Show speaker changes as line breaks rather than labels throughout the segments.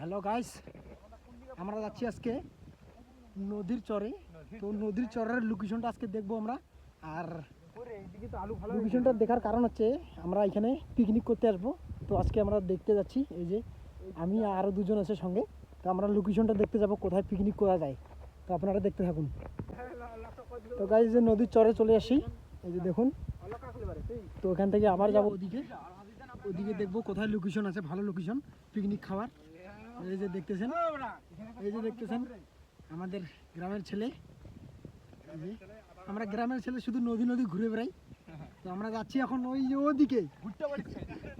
Hello guys আমরা যাচ্ছি আজকে নদীর চরে। তো নদীর চরের লোকেশনটা আজকে দেখব আমরা। আর লোকেশনটা দেখার কারণ হচ্ছে, আমরা এখানে পিকনিক করতে আসব। তো আজকে আমরা দেখতে যাচ্ছি, এই যে আমি আরও দুজন আছে সঙ্গে। তো আমরা লোকেশনটা দেখতে যাব, কোথায় পিকনিক করা যায়। তো আপনারা দেখতে থাকুন। তো গাইস যে নদীর চরে চলে আসি। এই যে দেখুন। তো ওখান থেকে আবার যাব। ওদিকে। ওদিকে দেখব কোথায় লোকেশন আছে, ভালো লোকেশন পিকনিক খাওয়ার। এই যে দেখতেছেন এই যে দেখতেছেন আমাদের গ্রামের ছেলে। আমরা গ্রামের ছেলে শুধু নদী নদী ঘুরে বেড়াই। তো আমরা যাচ্ছি এখন ওই যে ওদিকে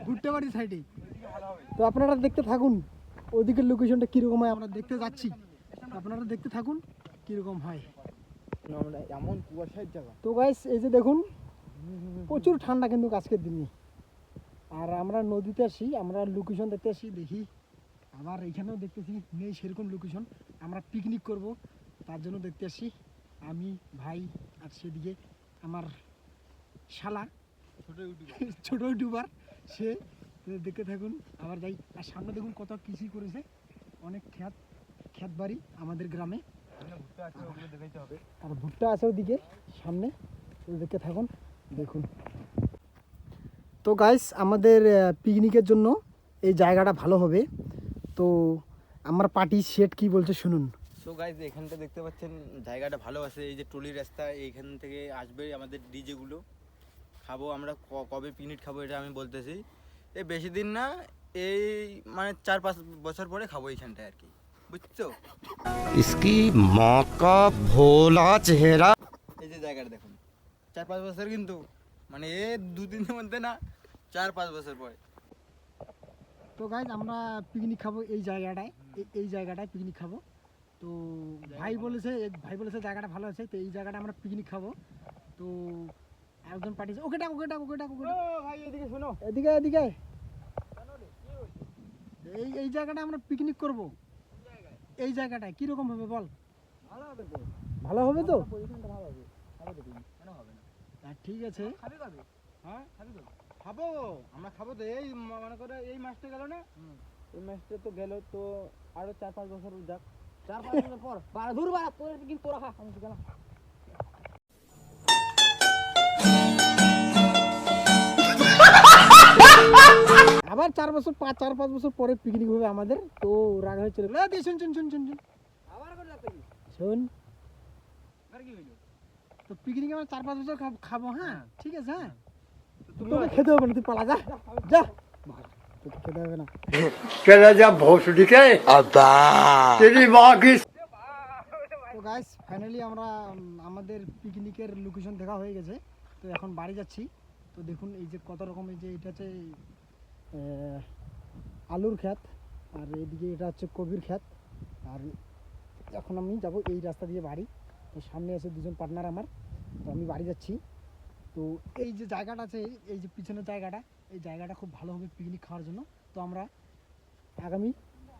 ভুট্টাবাড়ি সাইডে তো আপনারা দেখতে থাকুন ওদিকের লোকেশনটা কীরকম হয় আমরা দেখতে যাচ্ছি। আপনারা দেখতে থাকুন কীরকম হয়।
আমরা এমন কুয়াশার জায়গা।
তো গাইস এই যে দেখুন প্রচুর ঠান্ডা কিন্তু আজকের দিনে। আর আমরা নদীতে আসি আমরা লোকেশন দেখতে আসি দেখি। আবার এখানেও দেখতেছি নেই সেরকম লোকেশন আমরা পিকনিক করব তার জন্য দেখতে আসি আমি ভাই আর সেদিকে আমার শালা
ছোট ইউটিউব
ছোট ইউটিউবার সে দেখতে থাকুন। আবার যাই আর সামনে দেখুন কত কৃষি করেছে। অনেক খ্যাত খ্যাত বাড়ি আমাদের গ্রামে। আর ভুট্টা আছে ওদিকে সামনে। দেখতে থাকুন দেখুন। তো গাইস আমাদের পিকনিকের জন্য এই জায়গাটা ভালো হবে। তো আমার পার্টির সেট কি বলছে শুনুন।
সো গাইজ এখানটা দেখতে পাচ্ছেন জায়গাটা ভালো আছে এই যে টলি রাস্তা এইখান থেকে আসবে আমাদের ডিজেগুলো খাব আমরা কবে পিকনিক খাব এটা আমি বলতেছি। এই বেশি দিন না এই মানে চার পাঁচ বছর পরে খাব এইখানটায় আর কি। বুঝছ?
ইসকি মাকা ভোলা চেহারা
এই যে জায়গাটা দেখুন চার পাঁচ বছর কিন্তু মানে এ দুদিনের মধ্যে না চার পাঁচ বছর পরে।
তো গাইজ আমরা পিকনিক খাব এই জায়গাটায়। এই- জায়গাটায় পিকনিক খাব। তো ভাই বলেছে ভাই বলেছে জায়গাটা ভালো আছে তো এই জায়গাটা আমরা পিকনিক খাব। তো একজন পাঠিয়েছে ওকে ডাক ওকে ডাক ওকে ডাক ওকে
ভাই এদিকে শোনো।
এদিকে এদিকে। এই এই জায়গাটা আমরা পিকনিক করব। এই জায়গাটায় কীরকম হবে বল?
ভালো হবে তো।
ভালো হবে তো?
পজিশনটা ভালো হবে। খাব কেন হবে না?
ঠিক আছে।
খাবি কবে? হ্যাঁ? খাবি কবে? খাব? আমরা খাব তো। এই মনে করে এই মাসটা গেল না? এই মাসটা তো গেল তো আরও চার পাঁচ বছর যাক। চার পাঁচ বছর পর। বারা দূর বারা তোর কিন্তু তোরা খা আমি গেলাম
আবার চার বছর পাঁচ চার পাঁচ বছর পরে পিকনিক হবে আমাদের। তো রাগ হয়ে চলে গেলো দিয়ে শুন শুন শুন শুন শুন।
আবার করে
শোন।
আর কি হইল?
তো পিকনিক আমরা চার পাঁচ বছর খাব- খাব হ্যাঁ। ঠিক আছে হ্যাঁ? তোকে খেতে হবে না তুই পালা যা যা। খেতে গাইস ফাইনালি আমরা আমাদের পিকনিকের লোকেশন দেখা হয়ে গেছে। তো এখন বাড়ি যাচ্ছি। তো দেখুন এই যে কত রকমের যে এটা হচ্ছে আলুর ক্ষেত আর এদিকে এটা হচ্ছে কবির ক্ষেত। আর এখন আমি যাব এই রাস্তা দিয়ে বাড়ি। তো সামনে আছে দুজন পার্টনার আমার। তো আমি বাড়ি যাচ্ছি। তো এই যে জায়গাটা আছে, এই যে পিছনের জায়গাটা, এই জায়গাটা খুব ভালো হবে পিকনিক খাওয়ার জন্য। তো আমরা আগামী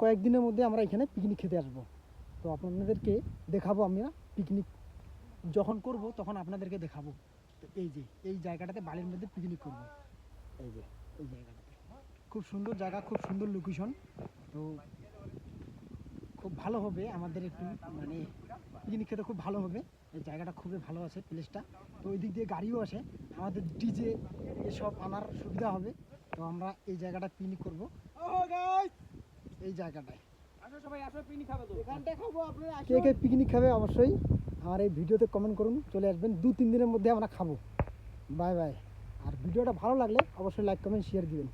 কয়েকদিনের মধ্যে আমরা এখানে পিকনিক খেতে আসব। তো আপনাদেরকে দেখাবো আমরা পিকনিক যখন করব তখন আপনাদেরকে দেখাবো। এই যে, এই জায়গাটাতে বালির মধ্যে পিকনিক করব। এই যে, এই জায়গাটাতে। খুব সুন্দর জায়গা, খুব সুন্দর লোকেশন তো খুব ভালো হবে আমাদের একটু মানে পিকনিক খেতে খুব ভালো হবে। এই জায়গাটা খুবই ভালো আছে প্লেসটা তো ওই দিক দিয়ে গাড়িও আসে। আমাদের ডিজে এসব আনার সুবিধা হবে। তো আমরা এই জায়গাটা পিকনিক করব। এই জায়গাটায়। কে কে পিকনিক খাবে অবশ্যই আমার এই ভিডিওতে কমেন্ট করুন। চলে আসবেন। দু তিন দিনের মধ্যে আমরা খাব। বাই বাই আর ভিডিওটা ভালো লাগলে অবশ্যই লাইক কমেন্ট শেয়ার দিবেন।